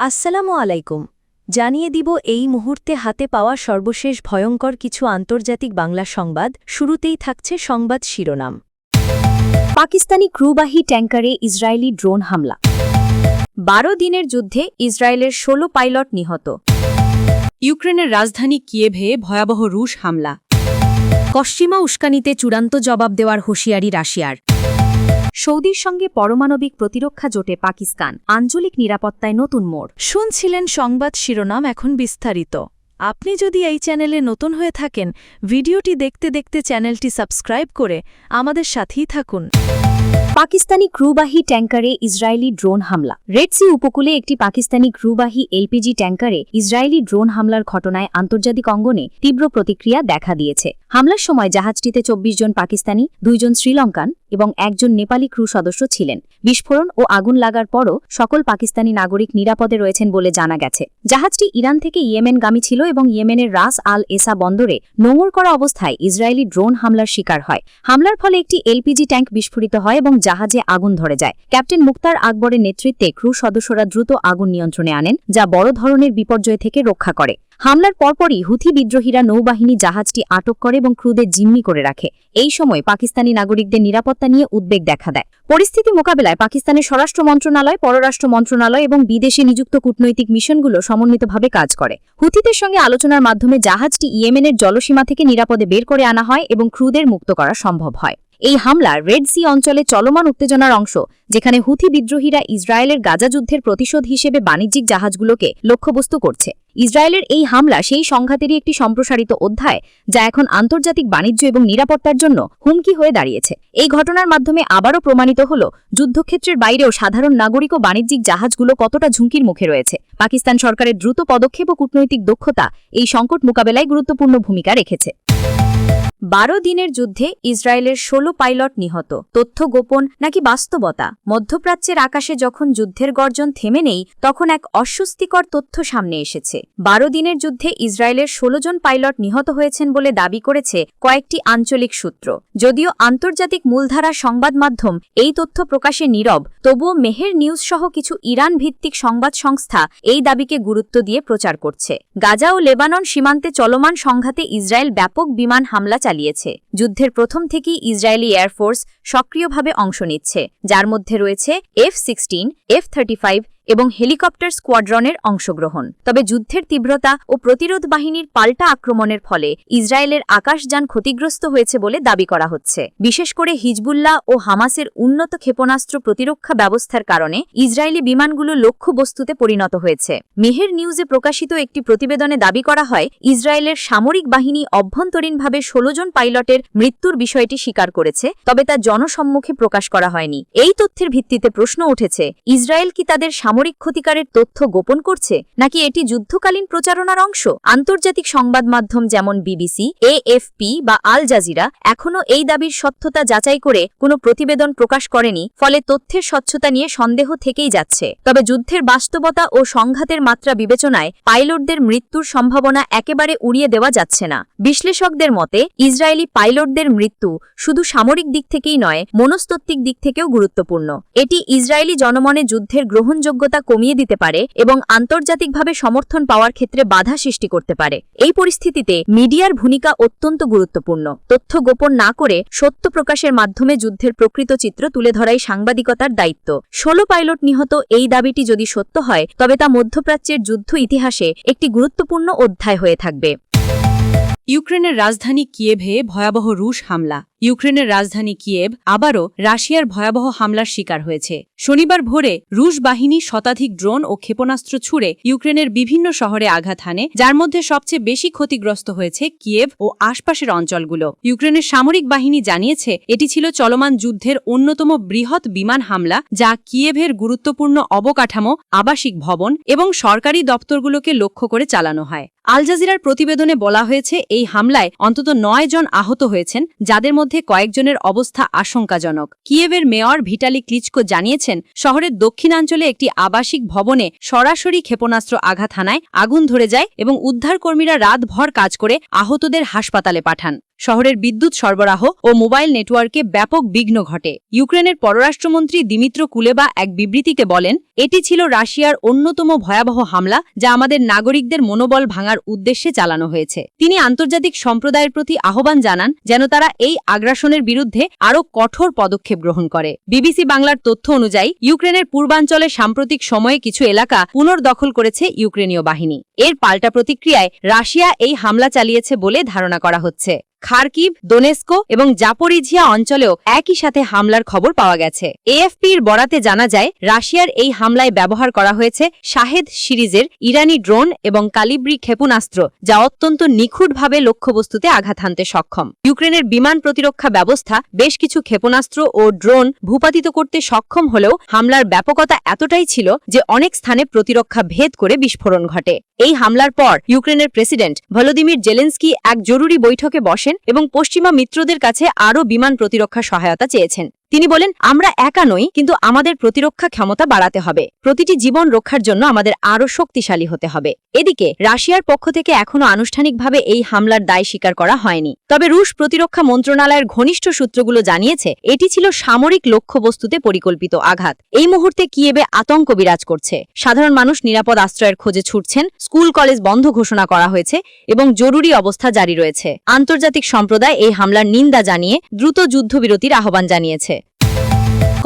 আসসালামু আলাইকুম। জানিয়ে দিব এই মুহূর্তে হাতে পাওয়া সর্বশেষ ভয়ঙ্কর কিছু আন্তর্জাতিক বাংলা সংবাদ, শুরুতেই থাকছে সংবাদ শিরোনাম। পাকিস্তানি ক্রুবাহী ট্যাঙ্কারে ইসরায়েলি ড্রোন হামলা। বারো দিনের যুদ্ধে ইসরায়েলের ১৬ পাইলট নিহত। ইউক্রেনের রাজধানী কিয়েভে ভয়াবহ রুশ হামলা। পশ্চিমা উস্কানিতে চূড়ান্ত জবাব দেওয়ার হুঁশিয়ারি রাশিয়ার। সৌদির সঙ্গে পরমাণবিক প্রতিরক্ষা জোটে পাকিস্তান আঞ্চলিক নিরাপত্তায় নতুন মোড়। শুনছিলেন সংবাদ শিরোনাম এখন বিস্তারিত। আপনি যদি এই চ্যানেলে নতুন হয়ে থাকেন, ভিডিওটি দেখতে দেখতে চ্যানেলটি সাবস্ক্রাইব করে আমাদের সাথেই থাকুন। পাকিস্তানি ক্রুবাহী ট্যাঙ্কারে ইসরায়েলি ড্রোন হামলা। রেড সি উপকূলে একটি পাকিস্তানি ক্রুবাহী এলপিজি ট্যাঙ্কারে ইসরায়েলি ড্রোন হামলার ঘটনায় আন্তর্জাতিক অঙ্গনে তীব্র প্রতিক্রিয়া দেখা দিয়েছে। হামলার সময় জাহাজটিতে চব্বিশ জন পাকিস্তানি দুইজন শ্রীলঙ্কান এবং একজন নেপালি ক্রু সদস্য ছিলেন। বিস্ফোরণ ও আগুন লাগার পরও সকল পাকিস্তানি নাগরিক নিরাপদে রয়েছেন বলে জানা গেছে। জাহাজটি ইরান থেকে ইয়েমেনগামী ছিল এবং ইয়েমেনের রাস আল এসা বন্দরে নোঙর করা অবস্থায় ইসরায়েলি ড্রোন হামলার শিকার হয়। হামলার ফলে একটি এলপিজি ট্যাঙ্ক বিস্ফোরিত হয় এবং জাহাজে আগুন ধরে যায়। ক্যাপ্টেন মুক্তার আকবরের নেতৃত্বে ক্রু সদস্যরা দ্রুত আগুন নিয়ন্ত্রণে আনেন, যা বড় ধরনের বিপর্যয় থেকে রক্ষা করে। হামলার পরপরই হুথি বিদ্রোহীরা নৌবাহিনী জাহাজটি আটক করে এবং ক্রুদের জিম্মি করে রাখে। এই সময় পাকিস্তানি নাগরিকদের নিরাপত্তা নিয়ে উদ্বেগ দেখা দেয়। পরিস্থিতি মোকাবেলায় পাকিস্তানের স্বরাষ্ট্র মন্ত্রণালয়, পররাষ্ট্র মন্ত্রণালয় এবং বিদেশে নিযুক্ত কূটনৈতিক মিশনগুলো সমন্বিতভাবে কাজ করে। হুথিদের সঙ্গে আলোচনার মাধ্যমে জাহাজটি ইয়েমেনের জলসীমা থেকে নিরাপদে বের করে আনা হয় এবং ক্রুদের মুক্ত করা সম্ভব হয়। এই হামলা রেড সি অঞ্চলে চলমান উত্তেজনার অংশ, যেখানে হুথি বিদ্রোহীরা ইসরায়েলের গাজা যুদ্ধের প্রতিশোধ হিসেবে বাণিজ্যিক জাহাজগুলোকে লক্ষ্যবস্তু করছে। ইসরায়েলের এই হামলা সেই সংঘাতেরই একটি সম্প্রসারিত অধ্যায়, যা এখন আন্তর্জাতিক বাণিজ্য এবং নিরাপত্তার জন্য হুমকি হয়ে দাঁড়িয়েছে। এই ঘটনার মাধ্যমে আবারও প্রমাণিত হল, যুদ্ধক্ষেত্রের বাইরেও সাধারণ নাগরিক ও বাণিজ্যিক জাহাজগুলো কতটা ঝুঁকির মুখে রয়েছে। পাকিস্তান সরকারের দ্রুত পদক্ষেপ ও কূটনৈতিক দক্ষতা এই সংকট মোকাবেলায় গুরুত্বপূর্ণ ভূমিকা রেখেছে। বারো দিনের যুদ্ধে ইসরায়েলের ১৬ পাইলট নিহত। তথ্য গোপন নাকি বাস্তবতা? মধ্যপ্রাচ্যের আকাশে যখন যুদ্ধের গর্জন থেমে নেই, তখন এক অস্বস্তিকর তথ্য সামনে এসেছে। বারো দিনের যুদ্ধে ইসরায়েলের ১৬ জন পাইলট নিহত হয়েছেন বলে দাবি করেছে কয়েকটি আঞ্চলিক সূত্র। যদিও আন্তর্জাতিক মূলধারা সংবাদ মাধ্যম এই তথ্য প্রকাশে নীরব, তবুও মেহের নিউজ সহ কিছু ইরান ভিত্তিক সংবাদ সংস্থা এই দাবিকে গুরুত্ব দিয়ে প্রচার করছে। গাজা ও লেবানন সীমান্তে চলমান সংঘাতে ইসরায়েল ব্যাপক বিমান হামলা চালিয়েছে। যুদ্ধের প্রথম থেকেই ইসরায়েলি এয়ারফোর্স সক্রিয়ভাবে অংশ নিচ্ছে। যার মধ্যে রয়েছে F sixteen F thirty five এবং হেলিকপ্টার স্কোয়াড্রনের অংশগ্রহণ। তবে যুদ্ধের তীব্রতা ও প্রতিরোধ বাহিনীর পাল্টা আক্রমণের ফলে ইসরায়েলের আকাশযান ক্ষতিগ্রস্ত হয়েছে বলে দাবি করা হচ্ছে। বিশেষ করে হিজবুল্লাহ ও হামাসের উন্নত ক্ষেপণাস্ত্র প্রতিরক্ষা ব্যবস্থার কারণে ইসরায়েলি বিমানগুলো লক্ষ্যবস্তুতে পরিণত হয়েছে। মেহের নিউজে প্রকাশিত একটি প্রতিবেদনে দাবি করা হয়, ইসরায়েলের সামরিক বাহিনী অভ্যন্তরীণভাবে ১৬ জন পাইলটের মৃত্যুর বিষয়টি স্বীকার করেছে, তবে তা জনসম্মুখে প্রকাশ করা হয়নি। এই তথ্যের ভিত্তিতে প্রশ্ন উঠেছে, ইসরায়েল কি তাদের সামরিক ক্ষতিকারের তথ্য গোপন করছে? নাকি এটি যুদ্ধকালীন প্রচারণার অংশ? আন্তর্জাতিক সংবাদ মাধ্যম যেমন বিবিসি, এএফপি বা আল জাজিরা এখনও এই দাবির সত্যতা যাচাই করে কোনো প্রতিবেদন প্রকাশ করেনি, ফলে তথ্যের স্বচ্ছতা নিয়ে সন্দেহ থেকেই যাচ্ছে। তবে যুদ্ধের বাস্তবতা ও সংঘাতের মাত্রা বিবেচনায় পাইলটদের মৃত্যুর সম্ভাবনা একেবারে উড়িয়ে দেওয়া যাচ্ছে না। বিশ্লেষকদের মতে, ইসরায়েলি পাইলটদের মৃত্যু শুধু সামরিক দিক থেকেই নয়, মনস্তাত্ত্বিক দিক থেকেও গুরুত্বপূর্ণ। এটি ইসরায়েলি জনমনে যুদ্ধের গ্রহণযোগ্যতা কমিয়ে দিতে পারে এবং আন্তর্জাতিকভাবে সমর্থন পাওয়ার ক্ষেত্রে বাধা সৃষ্টি করতে পারে। এই পরিস্থিতিতে মিডিয়ার ভূমিকা অত্যন্ত গুরুত্বপূর্ণ। তথ্য গোপন না করে সত্য প্রকাশের মাধ্যমে যুদ্ধের প্রকৃত চিত্র তুলে ধরাই সাংবাদিকতার দায়িত্ব। ষোলো পাইলট নিহত এই দাবিটি যদি সত্য হয়, তবে তা মধ্যপ্রাচ্যের যুদ্ধ ইতিহাসে একটি গুরুত্বপূর্ণ অধ্যায় হয়ে থাকবে। ইউক্রেনের রাজধানী কিয়েভে ভয়াবহ রুশ হামলা। ইউক্রেনের রাজধানী কিয়েভ, আবারও রাশিয়ার ভয়াবহ হামলার শিকার হয়েছে। শনিবার ভোরে রুশ বাহিনী শতাধিক ড্রোন ও ক্ষেপণাস্ত্র ছুড়ে ইউক্রেনের বিভিন্ন শহরে আঘাত হানে, যার মধ্যে সবচেয়ে বেশি ক্ষতিগ্রস্ত হয়েছে কিয়েভ ও আশপাশের অঞ্চলগুলো। ইউক্রেনের সামরিক বাহিনী জানিয়েছে, এটি ছিল চলমান যুদ্ধের অন্যতম বৃহৎ বিমান হামলা, যা কিয়েভের গুরুত্বপূর্ণ অবকাঠামো, আবাসিক ভবন এবং সরকারি দপ্তরগুলোকে লক্ষ্য করে চালানো হয়। আল জাজিরার প্রতিবেদনে বলা হয়েছে, এই হামলায় অন্তত নয় জন আহত হয়েছেন, যাদের মধ্যে কয়েকজনের অবস্থা আশঙ্কাজনক। কিয়েভের মেয়র ভিটালি ক্লিচকো জানিয়েছেন, শহরের দক্ষিণাঞ্চলে একটি আবাসিক ভবনে সরাসরি ক্ষেপণাস্ত্র আঘাত হানায় আগুন ধরে যায় এবং উদ্ধারকর্মীরা রাতভর কাজ করে আহতদের হাসপাতালে পাঠান। শহরের বিদ্যুৎ সরবরাহ ও মোবাইল নেটওয়ার্কে ব্যাপক বিঘ্ন ঘটে। ইউক্রেনের পররাষ্ট্রমন্ত্রী দিমিত্র কুলেবা এক বিবৃতিতে বলেন, এটি ছিল রাশিয়ার অন্যতম ভয়াবহ হামলা যা আমাদের নাগরিকদের মনোবল ভাঙার উদ্দেশ্যে চালানো হয়েছে। তিনি আন্তর্জাতিক সম্প্রদায়ের প্রতি আহ্বান জানান যেন তারা এই আগ্রাসনের বিরুদ্ধে আরও কঠোর পদক্ষেপ গ্রহণ করে। বিবিসি বাংলার তথ্য অনুযায়ী, ইউক্রেনের পূর্বাঞ্চলে সাম্প্রতিক সময়ে কিছু এলাকা পুনর্দখল করেছে ইউক্রেনীয় বাহিনী। এর পাল্টা প্রতিক্রিয়ায় রাশিয়া এই হামলা চালিয়েছে বলে ধারণা করা হচ্ছে। খার্কিভ দোনেস্কো এবং জাপোরিঝিয়া অঞ্চলেও একই সাথে হামলার খবর পাওয়া গেছে। এএফপির বরাতে জানা যায়, রাশিয়ার এই হামলায় ব্যবহার করা হয়েছে শাহেদ সিরিজের ইরানি ড্রোন এবং কালিব্রি ক্ষেপণাস্ত্র, যা অত্যন্ত নিখুঁতভাবে লক্ষ্যবস্তুতে আঘাত হানতে সক্ষম। ইউক্রেনের বিমান প্রতিরক্ষা ব্যবস্থা বেশ কিছু ক্ষেপণাস্ত্র ও ড্রোন ভূপাতিত করতে সক্ষম হলেও হামলার ব্যাপকতা এতটাই ছিল যে অনেক স্থানে প্রতিরক্ষা ভেদ করে বিস্ফোরণ ঘটে। এই হামলার পর ইউক্রেনের প্রেসিডেন্ট ভলোদিমির জেলেন্সকি এক জরুরি বৈঠকে বসেন এবং পশ্চিমা মিত্রদের কাছে আরও বিমান প্রতিরক্ষা সহায়তা চেয়েছেন। তিনি বলেন, আমরা একা নই, কিন্তু আমাদের প্রতিরক্ষা ক্ষমতা বাড়াতে হবে। প্রতিটি জীবন রক্ষার জন্য আমাদের আরও শক্তিশালী হতে হবে। এদিকে, রাশিয়ার পক্ষ থেকে এখনও আনুষ্ঠানিকভাবে এই হামলার দায় স্বীকার করা হয়নি। তবে রুশ প্রতিরক্ষা মন্ত্রণালয়ের ঘনিষ্ঠ সূত্রগুলো জানিয়েছে, এটি ছিল সামরিক লক্ষ্যবস্তুতে পরিকল্পিত আঘাত। এই মুহূর্তে কিয়েবে আতঙ্ক বিরাজ করছে। সাধারণ মানুষ নিরাপদ আশ্রয়ের খোঁজে ছুটছেন, স্কুল কলেজ বন্ধ ঘোষণা করা হয়েছে এবং জরুরি অবস্থা জারি রয়েছে। আন্তর্জাতিক সম্প্রদায় এই হামলার নিন্দা জানিয়ে দ্রুত যুদ্ধবিরতির আহ্বান জানিয়েছে।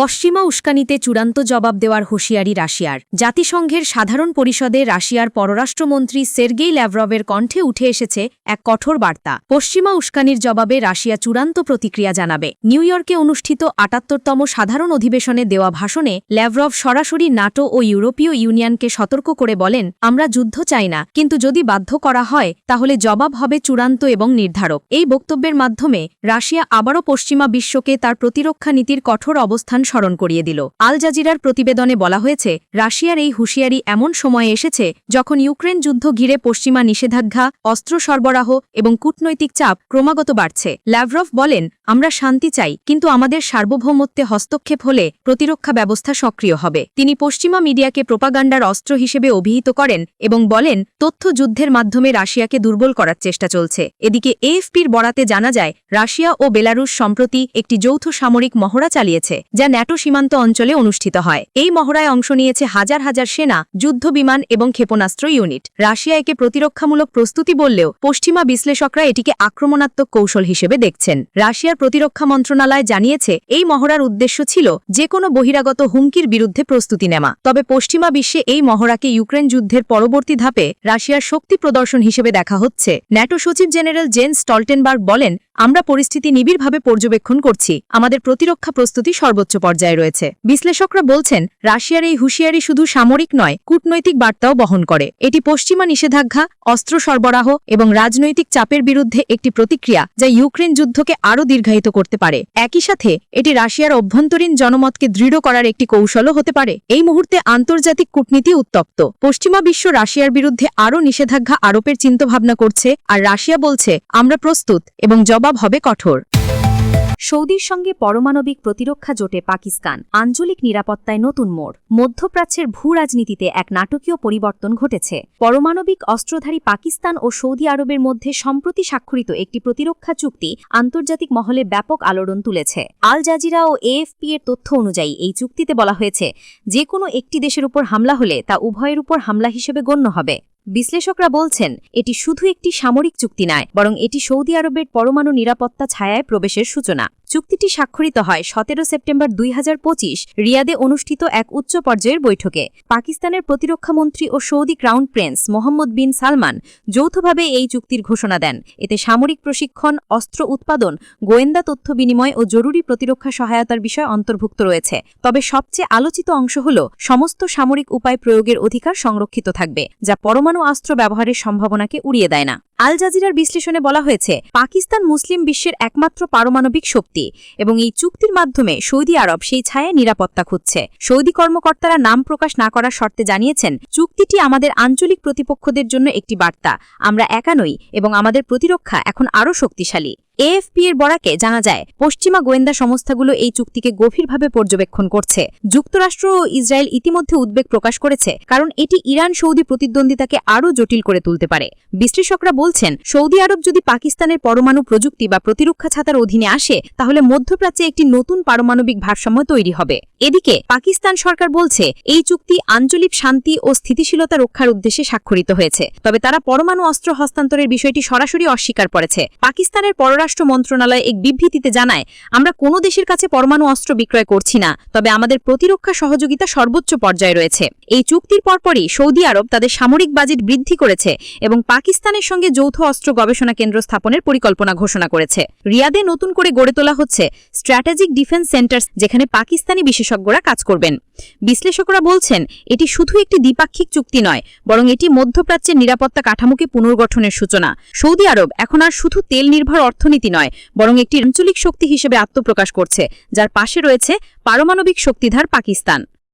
পশ্চিমা উস্কানিতে চূড়ান্ত জবাব দেওয়ার হুঁশিয়ারি রাশিয়ার। জাতিসংঘের সাধারণ পরিষদে রাশিয়ার পররাষ্ট্রমন্ত্রী সের্গেই ল্যাভরভের কণ্ঠে উঠে এসেছে এক কঠোর বার্তা। পশ্চিমা উস্কানির জবাবে রাশিয়া চূড়ান্ত প্রতিক্রিয়া জানাবে। নিউ ইয়র্কে অনুষ্ঠিত আটাত্তরতম সাধারণ অধিবেশনে দেওয়া ভাষণে ল্যাভরভ সরাসরি নাটো ও ইউরোপীয় ইউনিয়নকে সতর্ক করে বলেন, আমরা যুদ্ধ চাই না, কিন্তু যদি বাধ্য করা হয়, তাহলে জবাব হবে চূড়ান্ত এবং নির্ধারক। এই বক্তব্যের মাধ্যমে রাশিয়া আবারও পশ্চিমা বিশ্বকে তার প্রতিরক্ষা নীতির কঠোর অবস্থান স্মরণ করিয়ে দিল। আল জাজিরার প্রতিবেদনে বলা হয়েছে, রাশিয়ার এই হুঁশিয়ারি এমন সময়ে এসেছে যখন ইউক্রেন যুদ্ধ ঘিরে পশ্চিমা নিষেধাজ্ঞা, অস্ত্র সরবরাহ এবং কূটনৈতিক চাপ ক্রমাগত বাড়ছে। ল্যাভরভ বলেন, আমরা শান্তি চাই, কিন্তু আমাদের সার্বভৌমত্বে হস্তক্ষেপ হলে প্রতিরক্ষা ব্যবস্থা সক্রিয় হবে। তিনি পশ্চিমা মিডিয়াকে প্রোপাগান্ডার অস্ত্র হিসেবে অভিহিত করেন এবং বলেন, তথ্য যুদ্ধের মাধ্যমে রাশিয়াকে দুর্বল করার চেষ্টা চলছে। এদিকে এএফপির বরাতে জানা যায়, রাশিয়া ও বেলারুশ সম্প্রতি একটি যৌথ সামরিক মহড়া চালিয়েছে, যা ন্যাটো সীমান্ত অঞ্চলে অনুষ্ঠিত হয়। এই মহড়ায় অংশ নিয়েছে হাজার হাজার সেনা, যুদ্ধ বিমান এবং ক্ষেপণাস্ত্র ইউনিট। রাশিয়া একে প্রতিরক্ষামূলক প্রস্তুতি বললেও পশ্চিমা বিশ্লেষকরা এটিকে আক্রমণাত্মক কৌশল হিসেবে দেখছেন। রাশিয়ার প্রতিরক্ষা মন্ত্রণালয় জানিয়েছে, এই মহড়ার উদ্দেশ্য ছিল যে কোনো বহিরাগত হুমকির বিরুদ্ধে প্রস্তুতি নেওয়া। তবে পশ্চিমা বিশ্বে এই মহড়াকে ইউক্রেন যুদ্ধের পরবর্তী ধাপে রাশিয়ার শক্তি প্রদর্শন হিসেবে দেখা হচ্ছে। ন্যাটো সচিব জেনারেল জেন্স স্টলটেনবার্গ বলেন, আমরা পরিস্থিতি নিবিড়ভাবে পর্যবেক্ষণ করছি। আমাদের প্রতিরক্ষা প্রস্তুতি সর্বোচ্চ পর্যায়ে রয়েছে। বিশ্লেষকরা বলছেন, রাশিয়ার এই হুঁশিয়ারি শুধু সামরিক নয়, কূটনৈতিক বার্তাও বহন করে। এটি পশ্চিমা নিষেধাজ্ঞা, অস্ত্র সরবরাহ এবং রাজনৈতিক চাপের বিরুদ্ধে একটি প্রতিক্রিয়া যা ইউক্রেন যুদ্ধকে আরও দীর্ঘায়িত করতে পারে। একই সাথে, এটি রাশিয়ার অভ্যন্তরীণ জনমতকে দৃঢ় করার একটি কৌশলও হতে পারে। এই মুহূর্তে আন্তর্জাতিক কূটনীতি উত্তপ্ত। পশ্চিমা বিশ্ব রাশিয়ার বিরুদ্ধে আরও নিষেধাজ্ঞা আরোপের চিন্তাভাবনা করছে, আর রাশিয়া বলছে, আমরা প্রস্তুত এবং জবাব হবে কঠোর। সৌদির সঙ্গে পারমাণবিক প্রতিরক্ষা জোটে পাকিস্তান আঞ্চলিক নিরাপত্তায় নতুন মোড়। মধ্যপ্রাচ্যের ভূ রাজনীতিতে এক নাটকীয় পরিবর্তন ঘটেছে। পারমাণবিক অস্ত্রধারী পাকিস্তান ও সৌদি আরবের মধ্যে সম্প্রতি স্বাক্ষরিত একটি প্রতিরক্ষা চুক্তি আন্তর্জাতিক মহলে ব্যাপক আলোড়ন তুলেছে। আল জাজিরা ও এএফপি এর তথ্য অনুযায়ী এই চুক্তিতে বলা হয়েছে, যে কোনো একটি দেশের উপর হামলা হলে তা উভয়ের উপর হামলা হিসেবে গণ্য হবে। বিশ্লেষকরা বলছেন, এটি শুধু একটি সামরিক চুক্তি নয়, বরং এটি সৌদি আরবের পরমাণু নিরাপত্তা ছায়ায় প্রবেশের সূচনা। চুক্তিটি স্বাক্ষরিত হয় সতেরো সেপ্টেম্বর দুই হাজার পঁচিশ রিয়াদে অনুষ্ঠিত এক উচ্চ পর্যায়ের বৈঠকে। পাকিস্তানের প্রতিরক্ষামন্ত্রী ও Saudi crown prince Mohammed bin Salman যৌথভাবে এই চুক্তির ঘোষণা দেন। এতে সামরিক প্রশিক্ষণ, অস্ত্র উৎপাদন, গোয়েন্দা তথ্য বিনিময় ও জরুরি প্রতিরক্ষা সহায়তার বিষয় অন্তর্ভুক্ত রয়েছে। তবে সবচেয়ে আলোচিত অংশ হল সমস্ত সামরিক উপায় প্রয়োগের অধিকার সংরক্ষিত থাকবে, যা পরমাণু অস্ত্র ব্যবহারের সম্ভাবনাকে উড়িয়ে দেয় না। আল জাজিরার বিশ্লেষণে বলা হয়েছে, পাকিস্তান মুসলিম বিশ্বের একমাত্র পারমাণবিক শক্তি এবং এই চুক্তির মাধ্যমে সৌদি আরব সেই ছায়ায় নিরাপত্তা খুঁজছে। সৌদি কর্মকর্তারা নাম প্রকাশ না করার শর্তে জানিয়েছেন, চুক্তিটি আমাদের আঞ্চলিক প্রতিপক্ষদের জন্য একটি বার্তা। আমরা একা নই এবং আমাদের প্রতিরক্ষা এখন আরও শক্তিশালী। এএফপি এর বরাকে জানা যায়, পশ্চিমা গোয়েন্দা সংস্থাগুলো এই চুক্তিকে গভীরভাবে পর্যবেক্ষণ করছে। যুক্তরাষ্ট্র ও ইসরায়েল ইতিমধ্যে উদ্বেগ প্রকাশ করেছে, কারণ এটি ইরান সৌদি প্রতিদ্বন্দ্বিতাকে আরও জটিল করে তুলতে পারে। বিশ্লেষকরা বলছেন, সৌদি আরব যদি পাকিস্তানের পরমাণু প্রযুক্তি বা প্রতিরক্ষা ছাতার অধীনে আসে, তাহলে মধ্যপ্রাচ্যে একটি নতুন পারমাণবিক ভারসাম্য তৈরি হবে। এদিকে, পাকিস্তান সরকার বলছে, এই চুক্তি আঞ্চলিক শান্তি ও স্থিতিশীলতা রক্ষার উদ্দেশ্যে স্বাক্ষরিত হয়েছে। তবে তারা পরমাণু অস্ত্র হস্তান্তরের বিষয়টি সরাসরি অস্বীকার করেছে। পাকিস্তানের পররাষ্ট্র মন্ত্রণালয় এক বিবৃতিতে জানায়, আমরা কোনো দেশের কাছে পরমাণু অস্ত্র বিক্রয় করছি না, তবে আমাদের প্রতিরক্ষা সহযোগিতা সর্বোচ্চ পর্যায়ে রয়েছে। এই চুক্তির পরপরই সৌদি আরব তাদের সামরিক বাজেট বৃদ্ধি করেছে এবং পাকিস্তানের সঙ্গে যৌথ অস্ত্র গবেষণা কেন্দ্র স্থাপনের পরিকল্পনা ঘোষণা করেছে। রিয়াদে নতুন করে গড়ে তোলা হচ্ছে স্ট্র্যাটেজিক ডিফেন্স সেন্টার যেখানে পাকিস্তানি বিশেষজ্ঞরা কাজ করবেন। বিশ্লেষকরা বলছেন, এটি শুধু একটি দ্বিপাক্ষিক চুক্তি নয়, বরং এটি মধ্যপ্রাচ্যের নিরাপত্তা কাঠামোকে পুনর্গঠনের সূচনা। সৌদি আরব এখন আর শুধু তেল নির্ভর অর্থনীতি নয় বরং একটি আঞ্চলিক শক্তি হিসেবে আত্মপ্রকাশ করছে যার পাশে রয়েছে পারমাণবিক শক্তিধার পাকিস্তান।